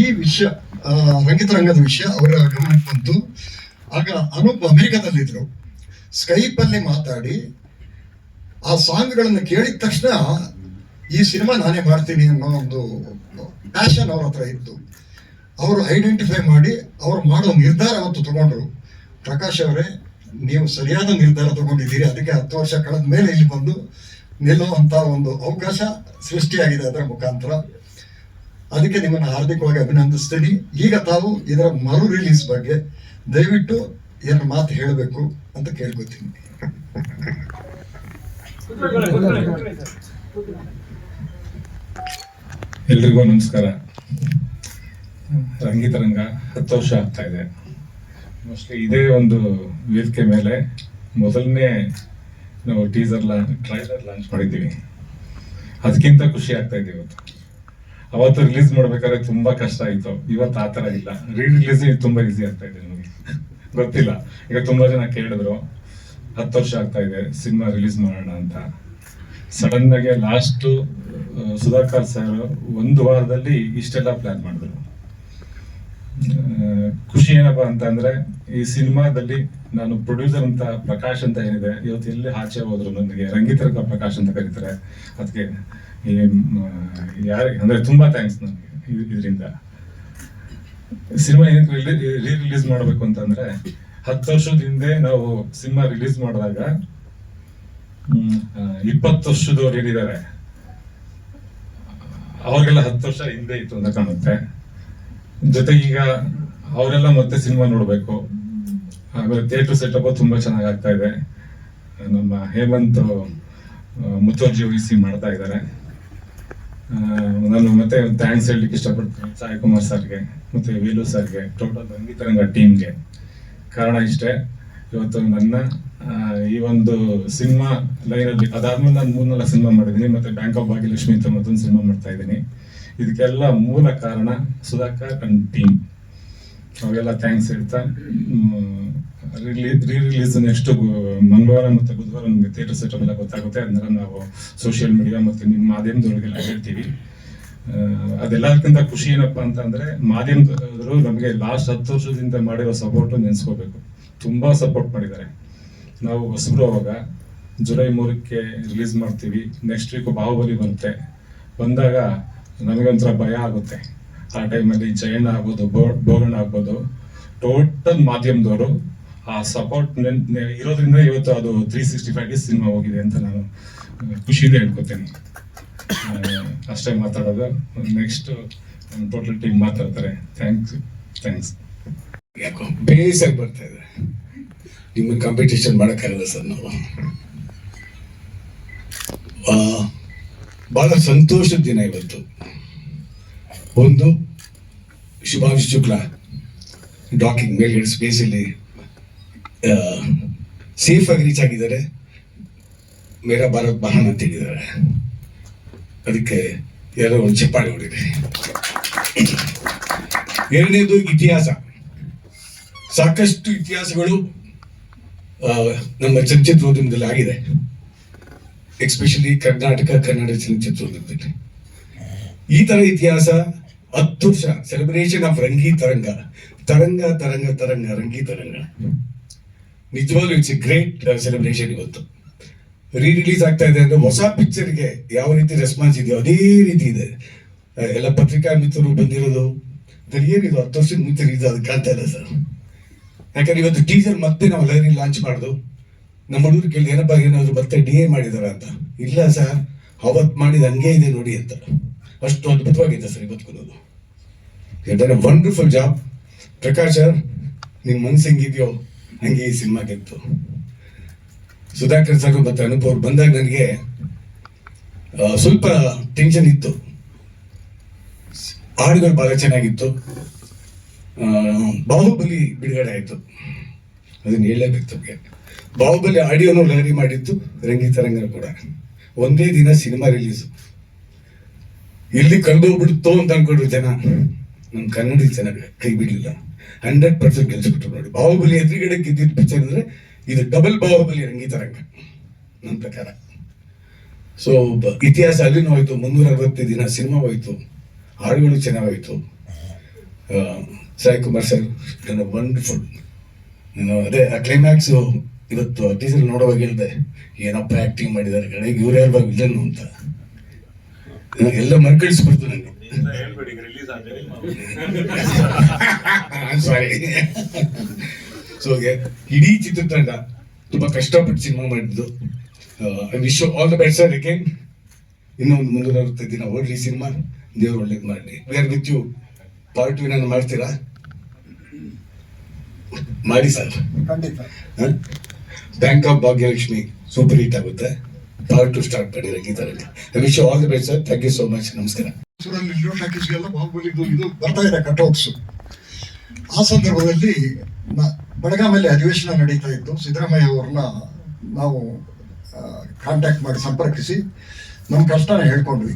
ಈ ವಿಷಯ ರಂಗಿತರಂಗದ ವಿಷಯ ಅವರ ಗಮನಕ್ಕೆ ಬಂತು. ಆಗ ಅನೂಪ್ ಅಮೆರಿಕಾದಲ್ಲಿದ್ರು. ಸ್ಕೈಪ್ ಅಲ್ಲಿ ಮಾತಾಡಿ, ಆ ಸಾಂಗ್ಗಳನ್ನು ಕೇಳಿದ ತಕ್ಷಣ ಈ ಸಿನಿಮಾ ನಾನೇ ಮಾಡ್ತೀನಿ ಅನ್ನೋ ಒಂದು ಪ್ಯಾಷನ್ ಅವ್ರ ಹತ್ರ ಇತ್ತು. ಅವರು ಐಡೆಂಟಿಫೈ ಮಾಡಿ, ಅವರು ಮಾಡೋ ನಿರ್ಧಾರ ಅವತ್ತು ತಗೊಂಡ್ರು. ಪ್ರಕಾಶ್ ಅವರೇ, ನೀವು ಸರಿಯಾದ ನಿರ್ಧಾರ ತಗೊಂಡಿದ್ದೀರಿ, ಅದಕ್ಕೆ ಹತ್ತು ವರ್ಷ ಕಳೆದ ಮೇಲೆ ಇಲ್ಲಿ ಬಂದು ನಿಲ್ಲುವಂಥ ಒಂದು ಅವಕಾಶ ಸೃಷ್ಟಿಯಾಗಿದೆ ಅದರ ಮುಖಾಂತರ. ಅದಕ್ಕೆ ನಿಮ್ಮನ್ನು ಹಾರ್ದಿಕವಾಗಿ ಅಭಿನಂದಿಸ್ತೀನಿ. ಈಗ ತಾವು ಇದರ ಮರು ರಿಲೀಸ್ ಬಗ್ಗೆ ದಯವಿಟ್ಟು ಏನು ಮಾತು ಹೇಳಬೇಕು ಅಂತ ಕೇಳ್ಕೊತೀನಿ. ಎಲ್ರಿಗೂ ನಮಸ್ಕಾರ. ರಂಗಿತರಂಗ ಹತ್ತು ವರ್ಷ ಆಗ್ತಾ ಇದೆ. ಮೋಸ್ಟ್ಲಿ ಇದೇ ಒಂದು ವೇದಿಕೆ ಮೇಲೆ ಮೊದಲನೇ ನಾವು ಟೀಸರ್ ಲಾ ಟ್ರೈಲರ್ ಲಾಂಚ್ ಮಾಡಿದ್ದೀವಿ. ಅದಕ್ಕಿಂತ ಖುಷಿ ಆಗ್ತಾ ಇದೆ ಇವತ್ತು. ಅವತ್ತು ರಿಲೀಸ್ ಮಾಡ್ಬೇಕಾದ್ರೆ ತುಂಬಾ ಕಷ್ಟ ಆಯ್ತು. ಇವತ್ತು ಆ ತರ ಇಲ್ಲ. ರೀ ರಿಲೀಸ್ ತುಂಬಾ ಈಸಿ ಆಗ್ತಾ ಇದೆ ನಮಗೆ. ಗೊತ್ತಿಲ್ಲ. ಈಗ ತುಂಬಾ ಜನ ಕೇಳಿದ್ರು, ಹತ್ತು ವರ್ಷ ಆಗ್ತಾ ಇದೆ, ಸಿನಿಮಾ ರಿಲೀಸ್ ಮಾಡೋಣ ಅಂತ. ಸಡನ್ ಆಗಿ ಲಾಸ್ಟ್ ಸುಧಾಕರ್ ಸರ್ ಒಂದು ವಾರದಲ್ಲಿ ಇಷ್ಟೆಲ್ಲ ಪ್ಲಾನ್ ಮಾಡಿದ್ರು. ಖುಷಿ ಏನಪ್ಪಾ ಅಂತ ಈ ಸಿನಿಮಾದಲ್ಲಿ ನಾನು ಪ್ರೊಡ್ಯೂಸರ್ ಅಂತ ಪ್ರಕಾಶ್ ಅಂತ ಏನಿದೆ, ಇವತ್ತು ಎಲ್ಲಿ ಆಚೆ ಹೋದ್ರು ನನಗೆ ರಂಗಿತರಕ ಪ್ರಕಾಶ್ ಅಂತ ಕರೀತಾರೆ. ಅದಕ್ಕೆ ಯಾರಿಗೆ ಅಂದ್ರೆ ತುಂಬಾ ಥ್ಯಾಂಕ್ಸ್ ನನಗೆ ಇದರಿಂದ. ಸಿನಿಮಾ ಏನಕ್ಕೆ ರೀ ರಿಲೀಸ್ ಮಾಡಬೇಕು ಅಂತಂದ್ರೆ ಹತ್ತು ವರ್ಷದ ಹಿಂದೆ ನಾವು ಸಿನಿಮಾ ರಿಲೀಸ್ ಮಾಡಿದಾಗ ಇಪ್ಪತ್ತು ವರ್ಷದವ್ರು ಏನಿದ್ದಾರೆ ಅವ್ರಿಗೆಲ್ಲ ಹತ್ತು ವರ್ಷ ಹಿಂದೆ ಇತ್ತು ಅಂತ ಕಾಣುತ್ತೆ. ಜೊತೆಗೆ ಈಗ ಅವರೆಲ್ಲ ಮತ್ತೆ ಸಿನಿಮಾ ನೋಡಬೇಕು. ಆಮೇಲೆ ಥಿಯೇಟರ್ ಸೆಟಪ್ ತುಂಬಾ ಚೆನ್ನಾಗಿ ಆಗ್ತಾ ಇದೆ. ನಮ್ಮ ಹೇಮಂತ್ ಆ, ಮುತುವರ್ಜಿ ವಹಿಸಿ ಮಾಡ್ತಾ ಇದ್ದಾರೆ. ನಾನು ಮತ್ತೆ ಥ್ಯಾಂಕ್ಸ್ ಹೇಳಲಿಕ್ಕೆ ಇಷ್ಟಪಡ್ತೀನಿ. ಸಾಯಿ ಕುಮಾರ್ ಸರ್ಗೆ, ಮತ್ತೆ ವೇಲು ಸರ್ಗೆ ಟೋಟಲ್ ರಂಗಿತರಂಗ ಟೀಮ್ಗೆ ಕಾರಣ ಇಷ್ಟೇ, ಇವತ್ತು ನನ್ನ ಈ ಒಂದು ಸಿನಿಮಾ ಲೈನಲ್ಲಿ ಅದಾದ್ಮೇಲೆ ನಾನು ಮೂರ್ನಾಲ್ಕು ಸಿನಿಮಾ ಮಾಡಿದ್ದೀನಿ, ಮತ್ತೆ ಬ್ಯಾಂಕ್ ಆಫ್ ಭಾಗ್ಯಲಕ್ಷ್ಮಿ ಅಂತ ಮತ್ತೊಂದು ಸಿನಿಮಾ ಮಾಡ್ತಾ ಇದ್ದೀನಿ. ಇದಕ್ಕೆಲ್ಲ ಮೂಲ ಕಾರಣ ಸುಧಾಕರ್ ಅಂಡ್ ಟೀಮ್ ಅವೆಲ್ಲ ಥ್ಯಾಂಕ್ಸ್ ಹೇಳ್ತಾ ರೀ ರಿಲೀಸ್ ನೆಕ್ಸ್ಟ್ ಮಂಗಳವಾರ ಮತ್ತೆ ಬುಧವಾರ ನಮಗೆ ಥಿಯೇಟರ್ ಸೆಟಪ್ ಎಲ್ಲ ಗೊತ್ತಾಗುತ್ತೆ. ಅದನ್ನೆಲ್ಲ ನಾವು ಸೋಷಿಯಲ್ ಮೀಡಿಯಾ ಮತ್ತೆ ನಿಮ್ಮ ಮಾಧ್ಯಮದೊಳಗೆಲ್ಲ ಹೇಳ್ತೀವಿ. ಅದೆಲ್ಲದಕ್ಕಿಂತ ಖುಷಿ ಏನಪ್ಪ ಅಂತಂದ್ರೆ ಮಾಧ್ಯಮದವರು ನಮಗೆ ಲಾಸ್ಟ್ ಹತ್ತು ವರ್ಷದಿಂದ ಮಾಡಿರೋ ಸಪೋರ್ಟ್ ನೆನೆಸ್ಕೋಬೇಕು. ತುಂಬಾ ಸಪೋರ್ಟ್ ಮಾಡಿದ್ದಾರೆ. ನಾವು ಹೊಸಬ್ರು ಅವಾಗ ಜುಲೈ ಮೂರಕ್ಕೆ ರಿಲೀಸ್ ಮಾಡ್ತೀವಿ. ನೆಕ್ಸ್ಟ್ ವೀಕು ಬಾಹುಬಲಿ ಬರುತ್ತೆ. ಬಂದಾಗ ನಮಗೊಂಥರ ಭಯ ಆಗುತ್ತೆ. ಆ ಟೈಮಲ್ಲಿ ಜಯಣ್ಣ ಆಗ್ಬೋದು ಬೋ- ಬೋಗಣ್ಣ ಆಗ್ಬೋದು. ಟೋಟಲ್ ಮಾಧ್ಯಮದವರು ಆ ಸಪೋರ್ಟ್ ಇರೋದ್ರಿಂದ ಇವತ್ತು ಅದು three sixty five days cinema ಹೋಗಿದೆ ಅಂತ ನಾನು ಖುಷಿಯಿಂದ ಹೇಳ್ಕೊತೇನೆ. ಅಷ್ಟೇ ಮಾತಾಡೋದು. ನೆಕ್ಸ್ಟ್ ಟೋಟಲ್ ಟೀಮ್ ಮಾತಾಡ್ತಾರೆ. ಥ್ಯಾಂಕ್ಸ್ ಥ್ಯಾಂಕ್ಸ್ ಯಾಕೋ ಬೇಸಾಗಿ ಬರ್ತಾ ಇದೆ. ನಿಮ್ಮ ಕಾಂಪಿಟೇಷನ್ ಮಾಡೋಕ್ಕಾಗಲ್ಲ ಸರ್ ನಾವು. ಬಹಳ ಸಂತೋಷದ ದಿನ ಇವತ್ತು. ಒಂದು ಶುಭಾಂಶ್ ಶುಕ್ಲಾ ಡಾಕಿಂಗ್ ಮೇಲ್ಗಡೆ ಸ್ಪೇಸಲ್ಲಿ ಸೇಫ್ ಆಗಿ ರೀಚ್ ಆಗಿದ್ದಾರೆ. ಮೇರಾ ಭಾರತ್ ಮಹಾನ್ ಅಂತ ಹೇಳಿದ್ದಾರೆ. ಅದಕ್ಕೆ ಯಾರೋ ಒಂದು ಚಪ್ಪಾಳೆ ಹೊಡಿರಿ ಎರಡನೇದು ಇತಿಹಾಸ. ಸಾಕಷ್ಟು ಇತಿಹಾಸಗಳು ನಮ್ಮ ಚಲನಚಿತ್ರೋದ್ಯಮದಲ್ಲಿ ಆಗಿದೆ. ಎಕ್ಸ್ಪೆಷಲಿ ಕರ್ನಾಟಕ, ಕನ್ನಡ ಚಲನಚಿತ್ರೋದ್ಯಮದಲ್ಲಿ. ಈ ತರ ಇತಿಹಾಸ ಹತ್ತು ವರ್ಷ ಸೆಲೆಬ್ರೇಷನ್ ಆಫ್ ರಂಗಿ ತರಂಗ. ತರಂಗ ತರಂಗ ತರಂಗ, ರಂಗಿ ತರಂಗ. ನಿಜವಾಗ್ಲೂ ಇಟ್ಸ್ ಎ ಗ್ರೇಟ್ ಸೆಲೆಬ್ರೇಷನ್ ಇವತ್ತು. ರೀ ರಿಲೀಸ್ ಆಗ್ತಾ ಇದೆ ಅಂದ್ರೆ ಹೊಸ ಪಿಕ್ಚರ್ಗೆ ಯಾವ ರೀತಿ ರೆಸ್ಪಾನ್ಸ್ ಇದೆಯೋ ಅದೇ ರೀತಿ ಇದೆ. ಎಲ್ಲ ಪತ್ರಿಕಾ ಮಿತ್ರರು ಬಂದಿರೋದು ಅದ್ರ ಏನಿದು, ಹತ್ತು ವರ್ಷದ ಮುಂಚೆ ಇದು ಅದು ಕಾಣ್ತಾ ಇಲ್ಲ ಸರ್. ಯಾಕಂದ್ರೆ ಇವತ್ತು ಟೀಸರ್ ಮತ್ತೆ ನಾವು ಲೈನ್ ಲಾಂಚ್ ಮಾಡುದು. ನಮ್ಮ ಹುಡುಗರು ಕೇಳಿ ಏನಪ್ಪ, ಏನಾದ್ರು ಮತ್ತೆ ಡಿ ಎ ಮಾಡಿದಾರ ಅಂತ. ಇಲ್ಲ ಸರ್ ಅವತ್ತು ಮಾಡಿದ ಹಂಗೆ ಇದೆ ನೋಡಿ ಅಂತ. ಅಷ್ಟು ಅದ್ಭುತವಾಗಿದೆ ಸರ್ ಇವತ್ತು ವಂಡರ್ಫುಲ್ ಜಾಬ್ ಪ್ರಕಾಶ್ ಸರ್ ನಿಮ್ಮ ಮನ್ಸು ಹೆಂಗಿದೆಯೋ ಹಂಗೆ ಈ ಸಿನಿಮಾ ಗೆತ್ತು. ಸುಧಾಕರ್ ಸಾಕು ಮತ್ತೆ ಅನುಪ್ ಅವ್ರು ಬಂದಾಗ ನನಗೆ ಸ್ವಲ್ಪ ಟೆನ್ಷನ್ ಇತ್ತು. ಹಾಡುಗಳು ಬಹಳ ಚೆನ್ನಾಗಿತ್ತು. ಬಾಹುಬಲಿ ಬಿಡುಗಡೆ ಆಯಿತು. ಅದನ್ನ ಹೇಳಲೇಬೇಕು ತಮಗೆ. ಬಾಹುಬಲಿ ಆಡಿಯೋನು ಲಹರಿ ಮಾಡಿತ್ತು ರಂಗಿತರಂಗ ಕೂಡ. ಒಂದೇ ದಿನ ಸಿನಿಮಾ ರಿಲೀಸು ಇಲ್ಲಿ ಕಳೆದೋಗ್ಬಿಡುತ್ತೋ ಅಂತ ಅನ್ಕೊಂಡ್ರು ಜನ. ನಮ್ಮ ಕನ್ನಡ ಜನ ಕೈ ಬಿಡಲಿಲ್ಲ. ಹಂಡ್ರೆಡ್ ಪರ್ಸೆಂಟ್ ಗೆಲ್ಸ್ಬಿಟ್ರು ನೋಡಿ. ಬಾಹುಬಲಿ ಎದುರುಗಡೆ ಗೆದ್ದಿದ್ದ ಪಿಕ್ಚರ್ ಅಂದ್ರೆ ಇದು ಡಬಲ್ ಬಾಹುಬಲಿ ರಂಗಿತರಂಗ ನನ್ನ ಪ್ರಕಾರ. ಸೊ ಇತಿಹಾಸ ಅಲ್ಲಿನೂ ಹೋಯ್ತು. ಮುನ್ನೂರ ಅರವತ್ತೈದು ದಿನ ಸಿನಿಮಾ ಹೋಯ್ತು. ಹಾಡುಗಳು ಚೆನ್ನಾಗೋಯ್ತು ಸಾಯಿ ಕುಮಾರ್ ಸರ್ ವಂಡರ್ಫುಲ್ ನಾನು ಅದೇ, ಆ ಕ್ಲೈಮ್ಯಾಕ್ಸು ಇವತ್ತು ಟೀಸರ್ ನೋಡುವಾಗ ಹೇಳಿದೆ, ಏನಪ್ಪ ಆ್ಯಕ್ಟಿಂಗ್ ಮಾಡಿದ್ದಾರೆ ಕಡೆಗೆ ಇವ್ರು ಯಾರು ವಿಲನ್ ಅಂತ. ಎಲ್ಲ ಮರ್ಕಳಿಸ್ಬಿಡ್ತು ನನಗೆ ಸಾರಿ ಸೊ ಇಡೀ ಚಿತ್ರತಂಡ ತುಂಬಾ ಕಷ್ಟಪಟ್ಟು ಸಿನಿಮಾ ಮಾಡಿದ್ದು. I wish all the best sir again ಇನ್ನೂ ಒಂದು ಅರವತ್ತೈದು ದಿನ ಓಡ್ಲಿ ಸಿನಿಮಾ ದೇವ್ರು ಒಳ್ಳೇದು ಮಾಡಲಿ. We're with you part two ನಾನು ಮಾಡ್ತೀರಾ? ಮಾಡಿ ಸರ್ ಖಂಡಿತ. Bank of Bhagyalakshmi super hit ಆಗುತ್ತೆ. ಪಾರ್ಟ್ ಟು ಸ್ಟಾರ್ಟ್ ಮಾಡಿ ರಂಗಿತರಲ್ಲಿ I wish all the best sir thank you so much ನಮಸ್ಕಾರ. ಟಾಕೀಸ್ಗೆಲ್ಲ ಬಾಹುಬಲಿದು ಇದು ಬರ್ತಾ ಇದೆ ಕಟ್ಔಟ್ಸ್ ಆ ಸಂದರ್ಭದಲ್ಲಿ ಬೆಳಗಾಮಲ್ಲಿ ಅಧಿವೇಶನ ನಡೀತಾ ಇತ್ತು. ಸಿದ್ದರಾಮಯ್ಯ ಅವ್ರನ್ನ ನಾವು ಕಾಂಟ್ಯಾಕ್ಟ್ ಮಾಡಿ ಸಂಪರ್ಕಿಸಿ ನಮ್ಮ ಕಷ್ಟನ ಹೇಳ್ಕೊಂಡ್ವಿ.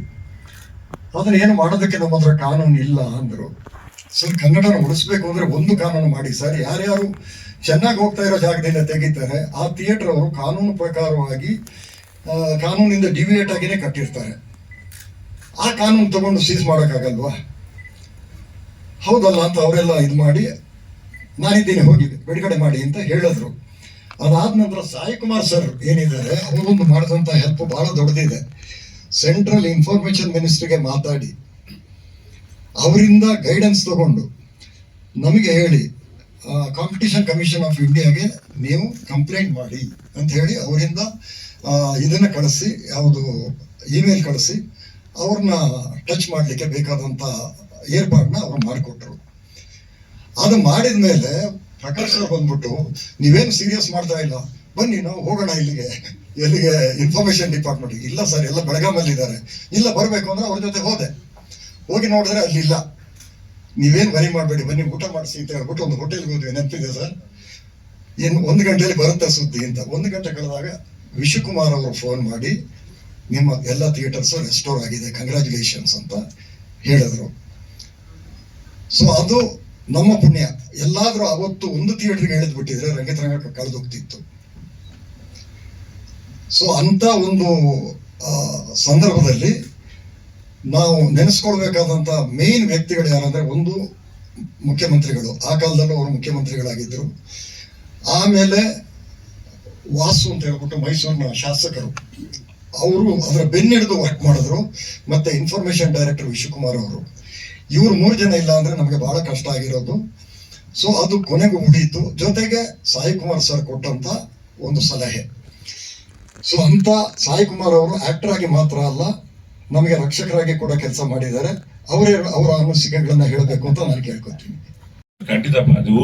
ಆದರೆ ಏನು ಮಾಡೋದಕ್ಕೆ ನಮ್ಮ ಹತ್ರ ಕಾನೂನು ಇಲ್ಲ ಅಂದರು. ಸರ್, ಕನ್ನಡನ ಉಳಿಸ್ಬೇಕು ಅಂದ್ರೆ ಒಂದು ಕಾನೂನು ಮಾಡಿ ಸರ್. ಯಾರ್ಯಾರು ಚೆನ್ನಾಗಿ ಹೋಗ್ತಾ ಇರೋ ಜಾಗದಿಂದ ತೆಗಿತಾರೆ, ಆ ಥಿಯೇಟರ್ ಅವರು ಕಾನೂನು ಪ್ರಕಾರವಾಗಿ ಕಾನೂನಿಂದ ಡಿವಿಯೇಟ್ ಆಗಿನೇ ಕಟ್ಟಿರ್ತಾರೆ. ಆ ಕಾನೂನು ತಗೊಂಡು ಸೀಸ್ ಮಾಡೋಕ್ಕಾಗಲ್ವಾ? ಹೌದಲ್ಲ ಅಂತ ಅವರೆಲ್ಲ ಇದು ಮಾಡಿ, ನಾನಿದ್ದೀನಿ ಹೋಗಿ ಬಿಡುಗಡೆ ಮಾಡಿ ಅಂತ ಹೇಳಿದ್ರು. ಅದಾದ ನಂತರ ಸಾಯಿ ಕುಮಾರ್ ಸರ್ ಏನಿದ್ದಾರೆ ಅವರೊಂದು ಮಾಡಿದಂಥ ಹೆಲ್ಪ್ ಬಹಳ ದೊಡ್ಡದಿದೆ. ಸೆಂಟ್ರಲ್ ಇನ್ಫಾರ್ಮೇಶನ್ ಮಿನಿಸ್ಟ್ರಿಗೆ ಮಾತಾಡಿ. ಅವರಿಂದ ಗೈಡೆನ್ಸ್ ತಗೊಂಡು ನಮಗೆ ಹೇಳಿ ಕಾಂಪಿಟಿಷನ್ ಕಮಿಷನ್ ಆಫ್ ಇಂಡಿಯಾಗೆ ನೀವು ಕಂಪ್ಲೇಂಟ್ ಮಾಡಿ ಅಂತ ಹೇಳಿ ಅವರಿಂದ ಇದನ್ನು ಕಳಿಸಿ, ಯಾವುದು ಇಮೇಲ್ ಕಳಿಸಿ ಅವ್ರನ್ನ ಟಚ್ ಮಾಡಲಿಕ್ಕೆ ಬೇಕಾದಂಥ ಏರ್ಪಾಡನ್ನ ಅವ್ರು ಮಾಡಿಕೊಟ್ರು. ಅದು ಮಾಡಿದ ಮೇಲೆ ಪ್ರಕಾಶ್ ಅವ್ರು ಬಂದ್ಬಿಟ್ಟು, ನೀವೇನು ಸೀರಿಯಸ್ ಮಾಡ್ತಾ ಇಲ್ಲ? ಬನ್ನಿ ನಾವು ಹೋಗೋಣ ಇಲ್ಲಿಗೆ. ಎಲ್ಲಿಗೆ ಇನ್ಫಾರ್ಮೇಶನ್ ಡಿಪಾರ್ಟ್ಮೆಂಟ್ ಇಲ್ಲ ಸರ್, ಎಲ್ಲ ಬೆಳಗಾಮಲ್ಲಿ ಇದ್ದಾರೆ. ಇಲ್ಲ, ಬರಬೇಕು ಅಂದ್ರೆ ಅವ್ರ ಜೊತೆ ಹೋದೆ. ಹೋಗಿ ನೋಡಿದ್ರೆ ಅಲ್ಲಿ ಇಲ್ಲ. ನೀವೇನು ವರಿ ಮಾಡಬೇಡಿ, ಬನ್ನಿ ಊಟ ಮಾಡಿಸಿ ಅಂತ ಹೇಳ್ಬಿಟ್ಟು ಒಂದು ಹೋಟೆಲ್ಗೆ ಹೋದ್ವಿ. ನೆನಪಿದೆ ಸರ್? ಏನು ಒಂದು ಗಂಟೆಯಲ್ಲಿ ಬರುತ್ತೆ ಸುದ್ದಿ ಅಂತ. ಒಂದು ಗಂಟೆ ಕಳೆದಾಗ ವಿಶ್ವಕುಮಾರ್ ಅವರು ಫೋನ್ ಮಾಡಿ ನಿಮ್ಮ ಎಲ್ಲ ಥಿಯೇಟರ್ಸ್ ರೆಸ್ಟೋರ್ ಆಗಿದೆ. ಕಂಗ್ರ್ಯಾಚುಲೇಷನ್ಸ್ ಅಂತ ಹೇಳಿದ್ರು. ಸೊ ಅದು ನಮ್ಮ ಪುಣ್ಯ. ಎಲ್ಲಾದ್ರೂ ಅವತ್ತು ಒಂದು ಥಿಯೇಟರ್ಗೆ ಹೇಳಿದ್ ಬಿಟ್ಟಿದ್ರೆ ರಂಗತರಂಗ ಕಳೆದೋಗ್ತಿತ್ತು. ಸೊ ಅಂತ ಒಂದು ಸಂದರ್ಭದಲ್ಲಿ ನಾವು ನೆನೆಸ್ಕೊಳ್ಬೇಕಾದಂತ ಮೇನ್ ವ್ಯಕ್ತಿಗಳು ಯಾರಂದ್ರೆ ಒಂದು ಮುಖ್ಯಮಂತ್ರಿಗಳು. ಆ ಕಾಲದಲ್ಲೂ ಅವರು ಮುಖ್ಯಮಂತ್ರಿಗಳಾಗಿದ್ದರು ಆಮೇಲೆ ವಾಸು ಅಂತ ಹೇಳ್ಬಿಟ್ಟು ಮೈಸೂರಿನ ಶಾಸಕರು. ಅವರು ಅದರ ಬೆನ್ನಿಡಿದು ವರ್ಕ್ ಮಾಡಿದ್ರು. ಮತ್ತೆ ಇನ್ಫಾರ್ಮೇಶನ್ ಡೈರೆಕ್ಟರ್ ವಿಶ್ವಕುಮಾರ್ ಅವರು. ಇವ್ರು ಮೂರು ಜನ ಇಲ್ಲ ಅಂದ್ರೆ ನಮಗೆ ಬಹಳ ಕಷ್ಟ ಆಗಿರೋದು. ಸೊ ಅದು ಕೊನೆಗೂ ಉಳಿಯಿತು ಜೊತೆಗೆ ಸಾಯಿ ಕುಮಾರ್ ಸರ್ ಕೊಟ್ಟಂತ ಒಂದು ಸಲಹೆ. ಸೊ ಅಂತ ಸಾಯಿ ಕುಮಾರ್ ಅವರು ಆಕ್ಟರ್ ಆಗಿ ಮಾತ್ರ ಅಲ್ಲ, ನಮಗೆ ರಕ್ಷಕರಾಗಿ ಕೂಡ ಕೆಲಸ ಮಾಡಿದ್ದಾರೆ. ಅವರೇ ಅವರ ಅನಿಸಿಕೆಗಳನ್ನ ಹೇಳಬೇಕು ಅಂತ ನಾನು ಕೇಳ್ಕೊತೀನಿ. ಖಂಡಿತಪ್ಪ ಅದು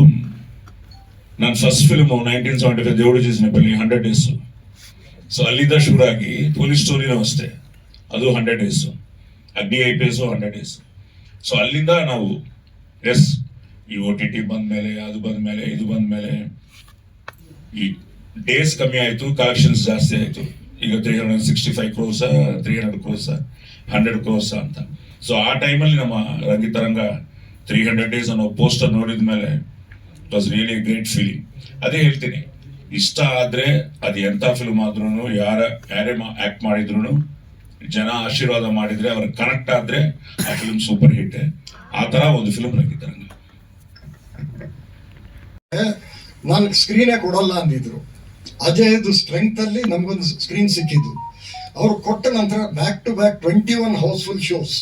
ನನ್ನ first film nineteen seventy five ದೇವಡು ನೆಪಲ್ಲಿ ಹಂಡ್ರೆಡ್ ಡೇಸ್ ಸೊ ಅಲ್ಲಿಂದ ಶುರುವಾಗಿ ಪೊಲೀಸ್ ಸ್ಟೋರಿನೂ ಅಷ್ಟೇ. ಅದು hundred days Agni I P S hundred days so ಅಲ್ಲಿಂದ ನಾವು ಎಸ್ ಈ ಓ ಟಿ ಟಿ ಬಂದ ಮೇಲೆ ಅದು ಬಂದ ಮೇಲೆ ಇದು ಬಂದ ಮೇಲೆ ಈ ಡೇಸ್ ಕಮ್ಮಿ ಆಯಿತು ಕಲೆಕ್ಷನ್ಸ್ ಜಾಸ್ತಿ ಆಯಿತು. ಈಗ three hundred sixty five crores three hundred crores hundred crores ಅಂತ. ಸೊ ಆ ಟೈಮಲ್ಲಿ ನಮ್ಮ ರಂಗಿತರಂಗ ತ್ರೀ ಹಂಡ್ರೆಡ್ ಡೇಸ್ ಅನ್ನೋ ಪೋಸ್ಟರ್ ನೋಡಿದ ಮೇಲೆ it was really great feeling ಅದೇ ಹೇಳ್ತೀನಿ. ಇಷ್ಟ ಆದ್ರೆ ಅದು ಎಂಥ ಫಿಲ್ಮ್ ಆದ್ರೂ ಯಾರ, ಯಾರೇ ಆಕ್ಟ್ ಮಾಡಿದ್ರು ಜನ ಆಶೀರ್ವಾದ ಮಾಡಿದ್ರೆ, ಅವ್ರ ಕನೆಕ್ಟ್ ಆದ್ರೆ ಆ ಫಿಲ್ಮ್ ಸೂಪರ್ ಹಿಟ್ ಆ ತರ ಒಂದು ಫಿಲ್ಮ್ ಹಾಕಿದ್ದಾರೆ ನಾನು ಸ್ಕ್ರೀನೇ ಕೊಡಲ್ಲ ಅಂದಿದ್ರು. ಅಜಯ್ ಸ್ಟ್ರೆಂತ್ ಅಲ್ಲಿ ನಮಗೊಂದು ಸ್ಕ್ರೀನ್ ಸಿಕ್ಕಿದ್ದು. ಅವ್ರು ಕೊಟ್ಟ ನಂತರ back to back twenty one housefull shows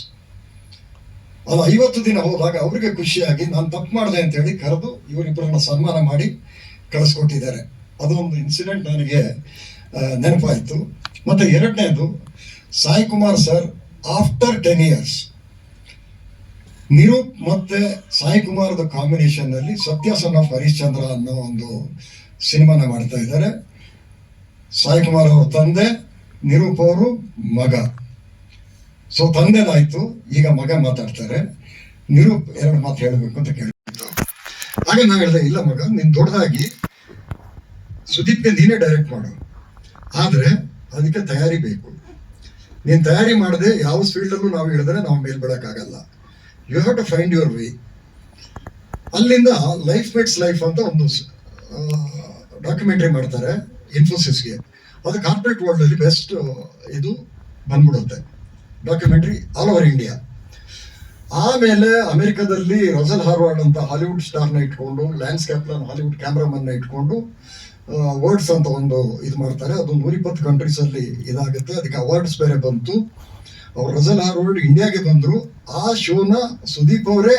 ಅದು ಐವತ್ತು ದಿನ ಹೋದಾಗ ಅವರಿಗೆ ಖುಷಿಯಾಗಿ, ನಾನು ತಪ್ಪು ಮಾಡಿದೆ ಅಂತ ಹೇಳಿ ಕರೆದು ಇವರಿಬ್ಬರನ್ನ ಸನ್ಮಾನ ಮಾಡಿ ಕಳಿಸ್ಕೊಟ್ಟಿದ್ದಾರೆ. ಅದೊಂದು ಇನ್ಸಿಡೆಂಟ್ ನನಗೆ ನೆನಪಾಯಿತು. ಮತ್ತೆ ಎರಡನೇದು, Sai Kumar sir after ten years Nirup ಮತ್ತೆ ಸಾಯಿ ಕಾಂಬಿನೇಷನ್ನಲ್ಲಿ ಸತ್ಯ ಸನ್ ಆಫ್ ಹರಿಶ್ಚಂದ್ರ ಅನ್ನೋ ಒಂದು ಸಿನಿಮಾನ ಮಾಡ್ತಾ ಇದ್ದಾರೆ. ಸಾಯಿ ಕುಮಾರ್ ಅವರ ತಂದೆ, ನಿರೂಪ್ ಅವರು ಮಗ. ಸೊ ತಂದೆದಾಯ್ತು. ಈಗ ಮಗ ಮಾತಾಡ್ತಾರೆ. ನಿರೂಪ್ ಎರಡು ಮಾತು ಹೇಳಬೇಕು ಅಂತ ಕೇಳಿದ್ದು ಹಾಗೆ ನಾನು ಹೇಳಿದೆ, ಇಲ್ಲ ಮಗ, ನೀನು ದೊಡ್ಡದಾಗಿ ಸುದೀಪ್ಗೆ ನೀನೇ ಡೈರೆಕ್ಟ್ ಮಾಡು. ಆದರೆ ಅದಕ್ಕೆ ತಯಾರಿ ಬೇಕು. ನೀನು ತಯಾರಿ ಮಾಡದೆ ಯಾವ ಫೀಲ್ಡಲ್ಲೂ ನಾವು ಹೇಳಿದ್ರೆ ನಾವು ಮೇಲ್ ಬೀಳಕ್ಕಾಗಲ್ಲ you have to find your way ಅಲ್ಲಿಂದ ಲೈಫ್ ಮೇಟ್ಸ್ ಲೈಫ್ ಅಂತ ಒಂದು ಡಾಕ್ಯುಮೆಂಟ್ರಿ ಮಾಡ್ತಾರೆ ಇನ್ಫೋಸಿಸ್ಗೆ ಅದು ಕಾರ್ಪೊರೇಟ್ ವರ್ಲ್ಡ್ ಅಲ್ಲಿ ಬೆಸ್ಟ್ ಇದು ಬಂದ್ಬಿಡುತ್ತೆ. ಡಾಕ್ಯುಮೆಂಟ್ರಿ ಆಲ್ ಓವರ್ ಇಂಡಿಯಾ ಆಮೇಲೆ ಅಮೆರಿಕದಲ್ಲಿ ರಸಲ್ ಹಾರ್ವಾರ್ಡ್ ಅಂತ ಹಾಲಿವುಡ್ ಸ್ಟಾರ್ನ ಇಟ್ಕೊಂಡು ಲ್ಯಾನ್ಸ್ ಕ್ಯಾಪ್ಲನ್ ಹಾಲಿವುಡ್ ಕ್ಯಾಮ್ರಾಮನ್ನ ಇಟ್ಕೊಂಡು ವರ್ಡ್ಸ್ ಅಂತ ಒಂದು ಇದು ಮಾಡ್ತಾರೆ. ಅದು ನೂರಿಪ್ಪತ್ತು ಕಂಟ್ರೀಸ್ ಅಲ್ಲಿ ಇದಾಗುತ್ತೆ. ಅದಕ್ಕೆ ಅವಾರ್ಡ್ಸ್ ಬೇರೆ ಬಂತು. ಅವ್ರು ರಜಲ್ ಹಾರ್ವರ್ಡ್ ಇಂಡಿಯಾಗೆ ಬಂದರು. ಆ ಶೋನ ಸುದೀಪ್ ಅವರೇ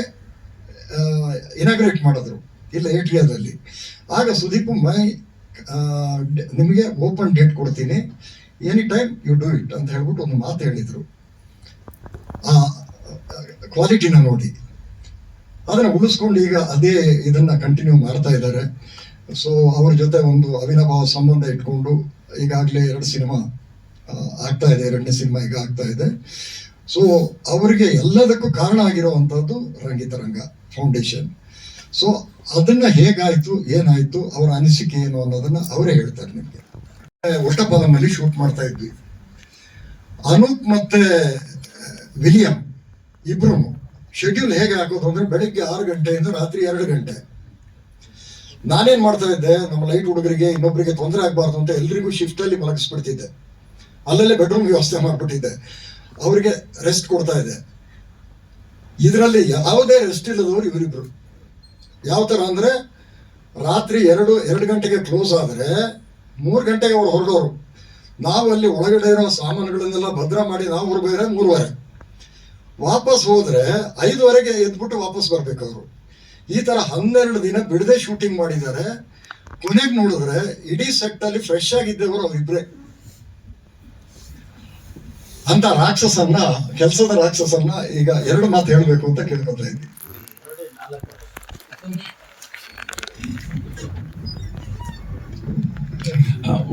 ಇನಾಗ್ರೇಟ್ ಮಾಡಿದ್ರು. ಇಲ್ಲ ಏಟ್ರಿಯಾದಲ್ಲಿ ಆಗ ಸುದೀಪ್, ಮೈ ನಿಮಗೆ ಓಪನ್ ಡೇಟ್ ಕೊಡ್ತೀನಿ. Any time you do it ಅಂತ ಹೇಳ್ಬಿಟ್ಟು ಒಂದು ಮಾತು ಹೇಳಿದರು. ಆ ಕ್ವಾಲಿಟಿನ ನೋಡಿ. ಅದನ್ನು ಉಳಿಸ್ಕೊಂಡು ಈಗ ಅದೇ ಇದನ್ನ ಕಂಟಿನ್ಯೂ ಮಾಡ್ತಾ ಇದ್ದಾರೆ. ಸೊ ಅವ್ರ ಜೊತೆ ಒಂದು ಅವಿನಾಭಾವ ಸಂಬಂಧ ಇಟ್ಕೊಂಡು ಈಗಾಗಲೇ ಎರಡು ಸಿನಿಮಾ ಆಗ್ತಾ ಇದೆ, ಎರಡನೇ ಸಿನಿಮಾ ಈಗ ಆಗ್ತಾ ಇದೆ. ಸೊ ಅವರಿಗೆ ಎಲ್ಲದಕ್ಕೂ ಕಾರಣ ಆಗಿರುವಂಥದ್ದು ರಂಗಿತರಂಗ ಫೌಂಡೇಶನ್ ಸೊ ಅದನ್ನ ಹೇಗಾಯ್ತು, ಏನಾಯ್ತು, ಅವರ ಅನಿಸಿಕೆ ಏನು ಅನ್ನೋದನ್ನ ಅವರೇ ಹೇಳ್ತಾರೆ ನಿಮಗೆ. ಒಟ್ಟಪಾಲಂನಲ್ಲಿ ಶೂಟ್ ಮಾಡ್ತಾ ಇದ್ವಿ. ಅನೂಪ್ ಮತ್ತೆ, ವಿಲಿಯಂ ಇಬ್ರು ಶೆಡ್ಯೂಲ್ ಹೇಗೆ ಹಾಕೋದು ಅಂದ್ರೆ ಬೆಳಿಗ್ಗೆ ಆರು ಗಂಟೆಯಿಂದ ರಾತ್ರಿ ಎರಡು ಗಂಟೆ. ನಾನೇನ್ ಮಾಡ್ತಾ ಇದ್ದೆ, ನಮ್ಮ ಲೈಟ್ ಹುಡುಗರಿಗೆ ಇನ್ನೊಬ್ಬರಿಗೆ ತೊಂದರೆ ಆಗಬಾರ್ದು ಅಂತ ಎಲ್ರಿಗೂ ಶಿಫ್ಟ್ ಅಲ್ಲಿ ಮಲಗಿಸ್ಬಿಡ್ತಿದ್ದೆ. ಅಲ್ಲಲ್ಲೇ ಬೆಡ್ರೂಮ್ ವ್ಯವಸ್ಥೆ ಮಾಡ್ಬಿಟ್ಟಿದ್ದೆ. ಅವರಿಗೆ ರೆಸ್ಟ್ ಕೊಡ್ತಾ ಇದ್ದೆ. ಇದರಲ್ಲಿ ಯಾವುದೇ ರೆಸ್ಟ್ ಇಲ್ಲದವರು ಇವರಿಬ್ರು. ಯಾವ ಥರ ಅಂದ್ರೆ, ರಾತ್ರಿ ಎರಡು ಎರಡು ಗಂಟೆಗೆ ಕ್ಲೋಸ್ ಆದ್ರೆ, ಮೂರು ಗಂಟೆಗೆ ಅವ್ರು ಹೊರಡೋರು. ನಾವು ಅಲ್ಲಿ ಒಳಗಡೆ ಇರೋ ಸಾಮಾನುಗಳನ್ನೆಲ್ಲ ಭದ್ರ ಮಾಡಿ ನಾವು ಹೊರಬೇರೆ ಮೂರುವರೆ. ವಾಪಸ್ ಹೋದರೆ ಐದುವರೆಗೆ ಎದ್ಬಿಟ್ಟು ವಾಪಸ್ ಬರಬೇಕು ಅವರು. ಈ ತರ ಹನ್ನೆರಡು ದಿನ ಬಿಡದೆ ಶೂಟಿಂಗ್ ಮಾಡಿದ್ದಾರೆ. ಕೊನೆಗೆ ನೋಡಿದ್ರೆ ಇಡೀ ಸೆಟ್ ಅಲ್ಲಿ ಫ್ರೆಶ್ ಆಗಿದ್ದವರು ಅವರಿಬ್ರೆ. ಅಂತ ರಾಕ್ಷಸನ್ನ, ಕೆಲಸದ ರಾಕ್ಷಸನ್ನ ಈಗ ಎರಡು ಮಾತು ಹೇಳ್ಬೇಕು ಅಂತ ಕೇಳ್ಕೊತಾ ಇದ್ದೀನಿ.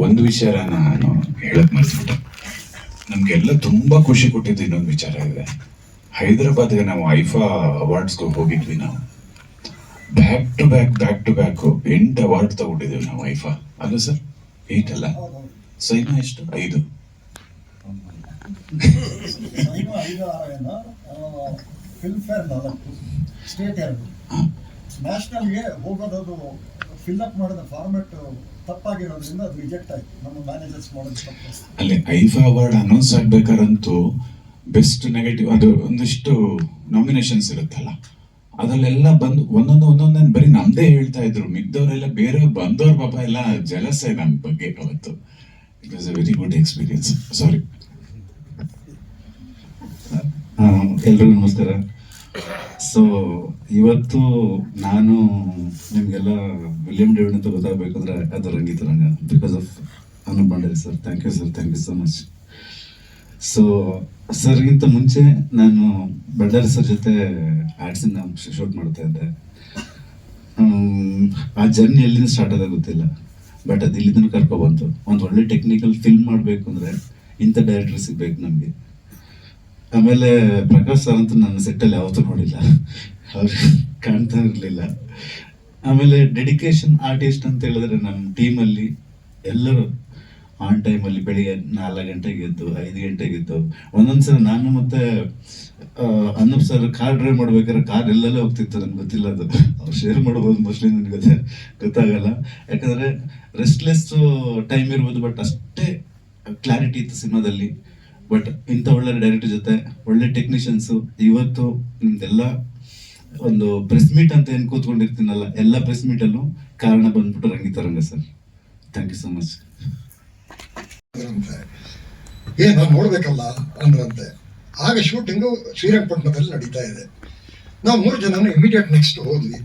ಒಂದು ವಿಚಾರ ನಾನು ಹೇಳಕ್ ಮರ್ತ್ಬಿಟ್ಟೆ. ನಮ್ಗೆಲ್ಲ ತುಂಬಾ ಖುಷಿ ಕೊಟ್ಟಿದ್ದು ಇನ್ನೊಂದು ವಿಚಾರ ಇದೆ. ಹೈದರಾಬಾದ್ಗೆ ನಾವು ಐಫಾ ಅವಾರ್ಡ್ಸ್ಗೆ ಹೋಗಿದ್ವಿ ನಾವು. Back to back back to back ಎಂಟು ಅವಾರ್ಡ್ ತಗೊಂಡಿದ್ದೇವೆ ನಾವು ವೈಫಾ ಅಲ್ಲ ಸರ್ ಏಟ್ ಅಲ್ಲ? ಸೈನಾ ಎಷ್ಟು? ಐದು. ನ್ಯಾಷನಲ್ಗೆ ಫಿಲ್ ಫಿಲ್ಅಪ್ ಮಾಡಿದ ಫಾರ್ಮೆಟ್ ತಪ್ಪಾಗಿರೋದ್ರಿಂದ ಅದು ರಿಜೆಕ್ಟ್ ಆಯ್ತು. ನಮ್ಮ ಮ್ಯಾನೇಜರ್ಸ್ ಮಾಡೋದು ತಪ್ಪು. ಅಲ್ಲಿ ಐಫಾ ಅವಾರ್ಡ್ ಅನೌನ್ಸ್ ಆಗ್ಬೇಕಾರಂತೂ ಬೆಸ್ಟ್ ನೆಗೆಟಿವ್ ಅದು ಒಂದಿಷ್ಟು ನಾಮಿನೇಷನ್ಸ್ ಇರುತ್ತಲ್ಲ. ಅದರಲ್ಲೆಲ್ಲ ಬಂದು ಒಂದೊಂದು ಒಂದೊಂದನ್ನು ಬರೀ ನಮ್ದೇ ಹೇಳ್ತಾ ಇದ್ರು. ಮಿಗ್ದವರೆಲ್ಲ ಬೇರೆ ಬಂದವ್ರ ಪಾಪ ಎಲ್ಲ ಜಲಸೆ ನಮ್ಮ ಬಗ್ಗೆ ಅವತ್ತು. It was a very good experience sorry ಎಲ್ರಿಗೂ ನಮಸ್ಕಾರ. ಸೊ ಇವತ್ತು ನಾನು ನಿಮಗೆಲ್ಲ ವಿಲಿಯಂ ಡೇವಿಡ್ ಅಂತ ಗೊತ್ತಾಗಬೇಕಂದ್ರೆ ಅದು Rangitaranga. Because of Anu sir thank you sir thank you so much so ಸರ್ಗಿಂತ ಮುಂಚೆ ನಾನು ಬಳ್ಳಾರಿ ಸರ್ ಜೊತೆ ಆ್ಯಡ್ಸನ್ನ ಶೂಟ್ ಮಾಡ್ತಾ ಇದ್ದೆ. ಆ ಜರ್ನಿ ಎಲ್ಲಿಂದ ಸ್ಟಾರ್ಟ್ ಆದ ಗೊತ್ತಿಲ್ಲ. ಬಟ್ ಅದು ಇಲ್ಲಿ ತನಕ ಕರ್ಕೊಬಂತು. ಒಂದು ಒಳ್ಳೆ ಟೆಕ್ನಿಕಲ್ ಫಿಲ್ಮ್ ಮಾಡಬೇಕು ಅಂದರೆ ಇಂಥ ಡೈರೆಕ್ಟರ್ ಸಿಗ್ಬೇಕು ನಮಗೆ. ಆಮೇಲೆ ಪ್ರಕಾಶ್ ಸರ್ ಅಂತೂ ನನ್ನ ಸೆಟ್ಟಲ್ಲಿ ಯಾವತ್ತೂ ನೋಡಿಲ್ಲ. ಅವ್ರು ಕಾಣ್ತಾ ಇರಲಿಲ್ಲ. ಆಮೇಲೆ ಡೆಡಿಕೇಶನ್ ಆರ್ಟಿಸ್ಟ್ ಅಂತ ಹೇಳಿದ್ರೆ ನಮ್ಮ ಟೀಮಲ್ಲಿ ಎಲ್ಲರೂ ಆನ್ ಟೈಮಲ್ಲಿ ಬೆಳಿಗ್ಗೆ ನಾಲ್ಕು ಗಂಟೆಗೆ ಎದ್ದು, ಐದು ಗಂಟೆಗೆ ಎದ್ದು, ಒಂದೊಂದ್ಸಲ ನಾನು ಮತ್ತೆ ಅನ್ನಪ್ ಸರ್ ಕಾರ್ ಡ್ರೈವ್ ಮಾಡ್ಬೇಕಾದ್ರೆ ಕಾರ್ ಎಲ್ಲೆಲ್ಲ ಹೋಗ್ತಿತ್ತು ನನಗೆ ಗೊತ್ತಿಲ್ಲ ಅದು. ಅವ್ರು ಶೇರ್ ಮಾಡ್ಬೋದು ಮೋಸ್ಟ್ಲಿ ನನಗೆ ಗೊತ್ತ, ಗೊತ್ತಾಗಲ್ಲ. ಯಾಕಂದರೆ ರೆಸ್ಟ್ಲೆಸ್ ಟೈಮ್ ಇರ್ಬೋದು ಬಟ್ ಅಷ್ಟೇ ಕ್ಲಾರಿಟಿ ಇತ್ತು ಸಿನಿಮಾದಲ್ಲಿ. ಬಟ್ ಇಂಥ ಒಳ್ಳೆ ಡೈರೆಕ್ಟರ್ ಜೊತೆ, ಒಳ್ಳೆ ಟೆಕ್ನಿಷಿಯನ್ಸು ಇವತ್ತು ನಿಮ್ದೆಲ್ಲ ಒಂದು ಪ್ರೆಸ್ ಮೀಟ್ ಅಂತ ಏನು ಕೂತ್ಕೊಂಡಿರ್ತೀನಲ್ಲ, ಎಲ್ಲ ಪ್ರೆಸ್ ಮೀಟಲ್ಲೂ ಕಾರಣ ಬಂದ್ಬಿಟ್ಟು Rangitaranga sir thank you so much ಏ ನಾನು ನೋಡಬೇಕಲ್ಲ ಅಂದ್ರಂತೆ ಆಗ ಶೂಟಿಂಗು ಶ್ರೀರಂಗಪಟ್ಟಣದಲ್ಲಿ ನಡೀತಾ ಇದೆ. ನಾವು ಮೂರು ಜನನು ಇಮಿಡಿಯೇಟ್ ನೆಕ್ಸ್ಟ್ ಹೋದ್ವಿ.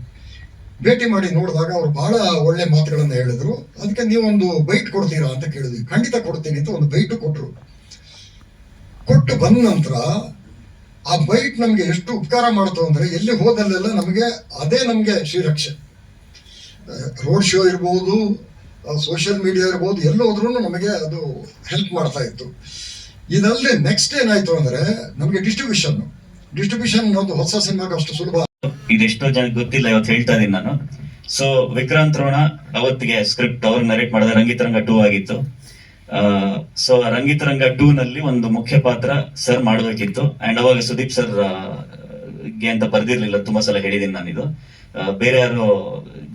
ಭೇಟಿ ಮಾಡಿ ನೋಡಿದಾಗ ಅವ್ರು ಬಹಳ ಒಳ್ಳೆ ಮಾತುಗಳನ್ನು ಹೇಳಿದ್ರು. ಅದಕ್ಕೆ ನೀವೊಂದು ಬೈಟ್ ಕೊಡ್ತೀರಾ ಅಂತ ಕೇಳಿದ್ವಿ. ಖಂಡಿತ ಕೊಡ್ತೀನಿ ಅಂತ ಒಂದು ಬೈಟು ಕೊಟ್ಟರು ಕೊಟ್ಟು ಬಂದ ನಂತರ ಆ ಬೈಟ್ ನಮಗೆ ಎಷ್ಟು ಉಪಕಾರ ಮಾಡ್ತು ಅಂದ್ರೆ ಎಲ್ಲಿ ಹೋದಲ್ಲೆಲ್ಲ ನಮಗೆ ಅದೇ ನಮಗೆ ಶ್ರೀರಕ್ಷೆ. ರೋಡ್ ಶೋ ಇರ್ಬೋದು ಸೋಷಿಯಲ್ ಮೀಡಿಯಾ ಇರ್ಬೋದು ಎಲ್ಲೋದ್ರೂ ನಮಗೆ ಅದು ಹೆಲ್ಪ್ ಮಾಡ್ತಾ ಇತ್ತು. ಇದಲ್ಲದೆ ನೆಕ್ಸ್ಟ್ ಏನಾಯ್ತು ಅಂದ್ರೆ ನಮಗೆ ಡಿಸ್ಟ್ರಿಬ್ಯೂಷನ್ ಡಿಸ್ಟ್ರಿಬ್ಯೂಷನ್ ಒಂದು ಹೊಸ ಸಿನಿಮಾಗೆ ಅಷ್ಟು ಸುಲಭ ಇದೆಷ್ಟೋ ಜನ ಗೊತ್ತಿಲ್ಲ, ಇವತ್ತು ಹೇಳ್ತಾ ಇದ್ದೀನಿ ನಾನು. ಸೊ ವಿಕ್ರಾಂತ್ ರೋಣ ಅವತ್ತಿಗೆ ಸ್ಕ್ರಿಪ್ಟ್ ಅವ್ರು ನರೇಟ್ ಮಾಡಿದ ರಂಗಿತರಂಗ ಟೂ ಆಗಿತ್ತು. ಸೊ ರಂಗಿತರಂಗ ಟೂ ನಲ್ಲಿ ಒಂದು ಮುಖ್ಯ ಪಾತ್ರ ಸರ್ ಮಾಡಬೇಕಿತ್ತು. ಅಂಡ್ ಅವಾಗ ಸುದೀಪ್ ಸರ್ಗೆ ಅಂತ ಬರ್ದಿರ್ಲಿಲ್ಲ, ತುಂಬಾ ಸಲ ಹೇಳಿದೀನಿ ನಾನಿದು. ಬೇರೆ ಯಾರು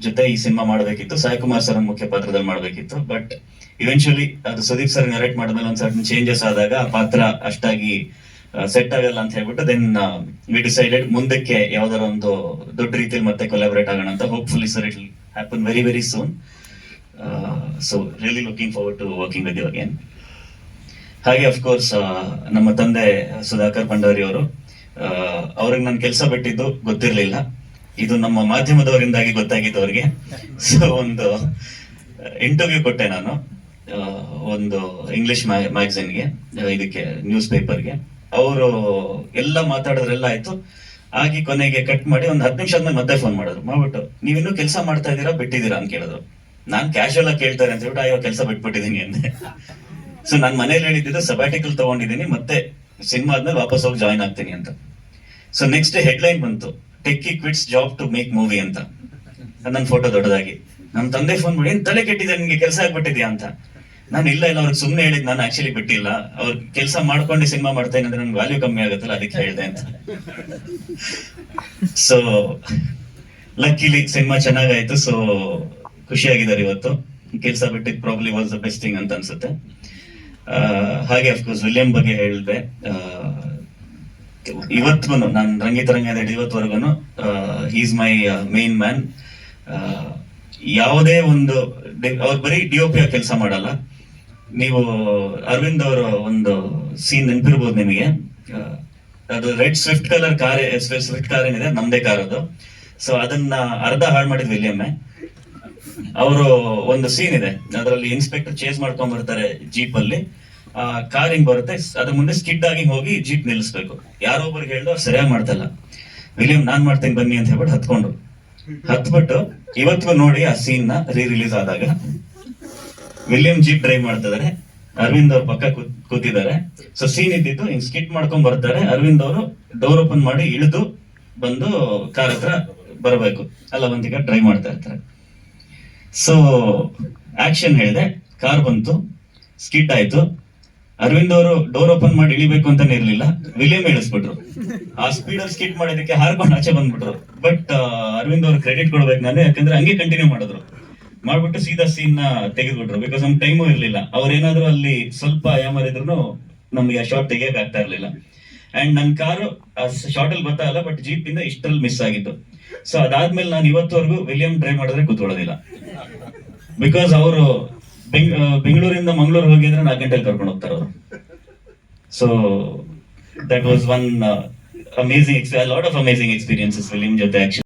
ಜೊತೆ ಈ ಸಿನಿಮಾ ಮಾಡಬೇಕಿತ್ತು. ಸಾಯಿ ಕುಮಾರ್ ಸರ್ ಮುಖ್ಯ ಪಾತ್ರದಲ್ಲಿ ಮಾಡಬೇಕಿತ್ತು. ಬಟ್ ಇವೆನ್ಚುಲಿ ಅದು ಸುದೀಪ್ ಸರ್ ನರೇಟ್ ಮಾಡಿದ್ಮೇಲೆ ಒಂದ್ ಸರ್ಟನ್ ಚೇಂಜಸ್ ಆದಾಗ ಆ ಪಾತ್ರ ಅಷ್ಟಾಗಿ ಸೆಟ್ ಆಗಲ್ಲ ಅಂತ ಹೇಳ್ಬಿಟ್ಟು ದೆನ್ ವಿ ಡಿಸೈಡೆಡ್ ಮುಂದಕ್ಕೆ ಯಾವ್ದಾರ ಒಂದು ದೊಡ್ಡ ರೀತಿಯಲ್ಲಿ ಮತ್ತೆ ಕೊಲಾಬರೇಟ್ ಆಗೋಣ ಅಂತ hopefully sir it happen very very soon so really looking forward to working with you again ಹಾಗೆ ಅಫ್ಕೋರ್ಸ್ ನಮ್ಮ ತಂದೆ ಸುಧಾಕರ್ ಭಂಡಾರಿ ಅವರು ಅವ್ರಿಗೆ ನಾನು ಕೆಲಸ ಬಿಟ್ಟಿದ್ದು ಗೊತ್ತಿರಲಿಲ್ಲ. ಇದು ನಮ್ಮ ಮಾಧ್ಯಮದವರಿಂದಾಗಿ ಗೊತ್ತಾಗಿದ್ದು ಅವರಿಗೆ ಸೊ ಒಂದು ಇಂಟರ್ವ್ಯೂ ಕೊಟ್ಟೆ ನಾನು ಒಂದು ಇಂಗ್ಲಿಷ್ ಮ್ಯಾಗಝಿನ್ಗೆ ಇದಕ್ಕೆ ನ್ಯೂಸ್ ಪೇಪರ್ಗೆ ಅವರು ಎಲ್ಲ ಮಾತಾಡೋದ್ರೆಲ್ಲ ಆಯ್ತು. ಆಗಿ ಕೊನೆಗೆ ಕಟ್ ಮಾಡಿ ಒಂದು ಹತ್ತು ನಿಮಿಷ ಆದ್ಮೇಲೆ ಮತ್ತೆ ಫೋನ್ ಮಾಡಿದ್ರು. ಮಾಡ್ಬಿಟ್ಟು, ನೀವಿನ್ನೂ ಕೆಲಸ ಮಾಡ್ತಾ ಇದ್ದೀರಾ? ಬಿಟ್ಟಿದ್ದೀರಾ? ಅಂತ ಕೇಳಿದ್ರು. ನಾನ್ ಕ್ಯಾಶುವಲ್ ಆಗಿ ಕೇಳ್ತಾರೆ ಅಂತ ಹೇಳ್ಬಿಟ್ಟು, ಅಯ್ಯೋ, ಕೆಲಸ ಬಿಟ್ಬಿಟ್ಟಿದ್ದೀನಿ ಅಂದೆ. ಸೊ ನಾನು ಮನೇಲಿ ಹೇಳಿದ್ದು ಸಬ್ಯಾಟಿಕಲ್ ತಗೊಂಡಿದ್ದೀನಿ, ಮತ್ತೆ ಸಿನಿಮಾ ಆದ್ಮೇಲೆ ವಾಪಸ್ ಹೋಗಿ ಜಾಯ್ನ್ ಆಗ್ತೀನಿ ಅಂತ. ಸೊ ನೆಕ್ಸ್ಟ್ ಹೆಡ್ಲೈನ್ ಬಂತು. Techie quits job to make movie ಅಂತ. ನನ್ನ ಫೋಟೋ ದೊಡ್ಡದಾಗಿ. ನಮ್ಮ ತಂದೆ ಫೋನ್ ಮಾಡಿ, ಏನ್ ತಲೆ ಕೆಟ್ಟಿದೆ? ನಿನ್ಗೆ ಕೆಲಸ ಆಗ್ಬಿಟ್ಟಿದ್ಯಾ? ಅಂತ. ನಾನು ಇಲ್ಲ ಇಲ್ಲ, ಅವ್ರಿಗೆ ಸುಮ್ಮನೆ ಹೇಳಿದ್ ನಾನು ಆಕ್ಚುಲಿ ಬಿಟ್ಟಿಲ್ಲ. ಅವ್ರ ಕೆಲಸ ಮಾಡ್ಕೊಂಡು ಸಿನಿಮಾ ಮಾಡ್ತೇನೆ ಅಂದ್ರೆ ನನ್ಗೆ ವ್ಯಾಲ್ಯೂ ಕಮ್ಮಿ ಆಗುತ್ತಲ್ಲ, ಅದಕ್ಕೆ ಹೇಳಿದೆ ಅಂತ. ಸೊ ಲಕ್ಕಿಲಿ ಸಿನಿಮಾ ಚೆನ್ನಾಗಾಯ್ತು. ಸೊ ಖುಷಿಯಾಗಿದ್ದಾರೆ ಇವತ್ತು. ಕೆಲಸ ಬಿಟ್ಟಿದ್ probably was the best thing ಅಂತ ಅನ್ಸುತ್ತೆ. ಹಾಗೆ ಅಫ್ಕೋರ್ಸ್ ವಿಲಿಯಂ ಬಗ್ಗೆ ಹೇಳಿದೆ. ಇವತ್ತಿಗೂ ನಾನು ರಂಗಿತ ರಂಗ ಇವತ್ತುವರೆಗೂ ಈಸ್ ಮೈ ಮೇನ್ ಮ್ಯಾನ್ ಯಾವುದೇ ಒಂದು ಅವ್ರು ಬರೀ ಡಿ ಒ ಪಿ ಕೆಲಸ ಮಾಡಲ್ಲ. ನೀವು ಅರವಿಂದ್ ಅವರ ಒಂದು ಸೀನ್ ನೆನಪಿರ್ಬೋದು ನಿಮಗೆ. ಅದು red swift colour car swift car ಏನಿದೆ, ನಮ್ದೇ ಕಾರ್ ಅದು. ಸೊ ಅದನ್ನ ಅರ್ಧ ಹಾಳು ಮಾಡಿದ್ವಿ ವಿಲಿಯಮ್ಮೆ ಅವರು ಒಂದು ಸೀನ್ ಇದೆ. ಅದರಲ್ಲಿ ಇನ್ಸ್ಪೆಕ್ಟರ್ ಚೇಸ್ ಮಾಡ್ಕೊಂಡ್ ಬರ್ತಾರೆ ಜೀಪ್ ಅಲ್ಲಿ. ಆ ಕಾರ್ ಹಿಂಗ್ ಬರುತ್ತೆ? ಅದ್ರ ಮುಂದೆ ಸ್ಕಿಡ್ ಆಗಿ ಹೋಗಿ ಜೀಪ್ ನಿಲ್ಲಿಸ್ಬೇಕು. ಯಾರೋ ಒಬ್ರಿಗೆ ಹೇಳಿದ್ರು ಅವ್ರು ಸರಿಯಾಗಿ ಮಾಡ್ತಲ್ಲ. ವಿಲಿಯಂ ನಾನ್ ಮಾಡ್ತೇನೆ, ಬನ್ನಿ ಅಂತ ಹೇಳ್ಬಿಟ್ಟು ಹತ್ಕೊಂಡು. ಹತ್ಬಿಟ್ಟು ಇವತ್ತು ನೋಡಿ ಆ ಸೀನ್ನ ರೀ ರಿಲೀಸ್ ಆದಾಗ. ವಿಲಿಯಂ ಜೀಪ್ ಡ್ರೈವ್ ಮಾಡ್ತಿದ್ದಾರೆ ಅರವಿಂದ್ ಅವ್ರ ಪಕ್ಕ ಕೂತ್- ಕೂತಿದ್ದಾರೆ. ಸೊ ಸೀನ್ ಇದ್ದಿದ್ದು ಹಿಂಗ್ ಸ್ಕಿಟ್ ಮಾಡ್ಕೊಂಡ್ ಬರ್ತಾರೆ. ಅರವಿಂದ್ ಅವರು ಡೋರ್ ಓಪನ್ ಮಾಡಿ ಇಳಿದು ಬಂದು ಕಾರ್ ಹತ್ರ ಬರಬೇಕು. ಅಲ್ಲ ಒಂದೀಗ ಡ್ರೈವ್ ಮಾಡ್ತಾ ಇರ್ತಾರೆ. ಸೊ ಆಕ್ಷನ್ ಹೇಳಿದೆ. ಕಾರ್ ಬಂತು. ಸ್ಕಿಟ್ ಆಯ್ತು. ಅರವಿಂದ್ ಅವರು ಡೋರ್ ಓಪನ್ ಮಾಡಿ ಇಳಿಬೇಕು ಅಂತ ಇರ್ಲಿಲ್ಲ. ವಿಲಿಯಂ ಇಳಿಸ್ಬಿಟ್ರು ಆ ಸ್ಪೀಡ್ ಅಲ್ಲಿ ಸ್ಕಿಟ್ ಮಾಡೋದಕ್ಕೆ ಹಾರ್ಕೊಂಡು ಆಚೆ ಬಂದ್ಬಿಟ್ರು. ಬಟ್ ಅರವಿಂದ್ ಅವ್ರ ಕ್ರೆಡಿಟ್ ಕೊಡ್ಬೇಕು ನಾನು, ಯಾಕಂದ್ರೆ ಹಂಗೆ ಕಂಟಿನ್ಯೂ ಮಾಡಿದ್ರು. ಮಾಡ್ಬಿಟ್ಟು ಸೀದಾ ಸೀನ್ನ ತೆಗೆದ್ಬಿಟ್ರು. ಬಿಕಾಸ್ ನಮ್ ಟೈಮು ಇರ್ಲಿಲ್ಲ. ಅವ್ರೇನಾದ್ರೂ ಅಲ್ಲಿ ಸ್ವಲ್ಪ ಯಾಮರಿದ್ರು ನಮ್ಗೆ ಆ ಶಾರ್ಟ್ ತೆಗಿಯಕ್ ಆಗ್ತಾ ಇರ್ಲಿಲ್ಲ. ಅಂಡ್ ನನ್ ಕಾರು ಶಾರ್ಟ್ ಅಲ್ಲಿ ಬರ್ತಾ ಇಲ್ಲ ಬಟ್ ಜೀಪ್ ಇಂದ ಇಷ್ಟರಲ್ಲಿ ಮಿಸ್ ಆಗಿತ್ತು. ಸೊ ಅದಾದ್ಮೇಲೆ ನಾನು ಇವತ್ತವರೆಗೂ ವಿಲಿಯಂ ಡ್ರೈವ್ ಮಾಡಿದ್ರೆ ಕೂತ್ಕೊಳ್ಳೋದಿಲ್ಲ. ಬಿಕಾಸ್ ಅವರು ಬೆಂಗಳೂರಿಂದ ಮಂಗಳೂರು ಹೋಗಿದ್ರೆ ನಾಲ್ಕು ಗಂಟೆಲಿ ಕರ್ಕೊಂಡು ಹೋಗ್ತಾರೆ ಅವರು. So that was one amazing lot of amazing experiences film ಜೊತೆ ಆಕ್ಚುಲಿ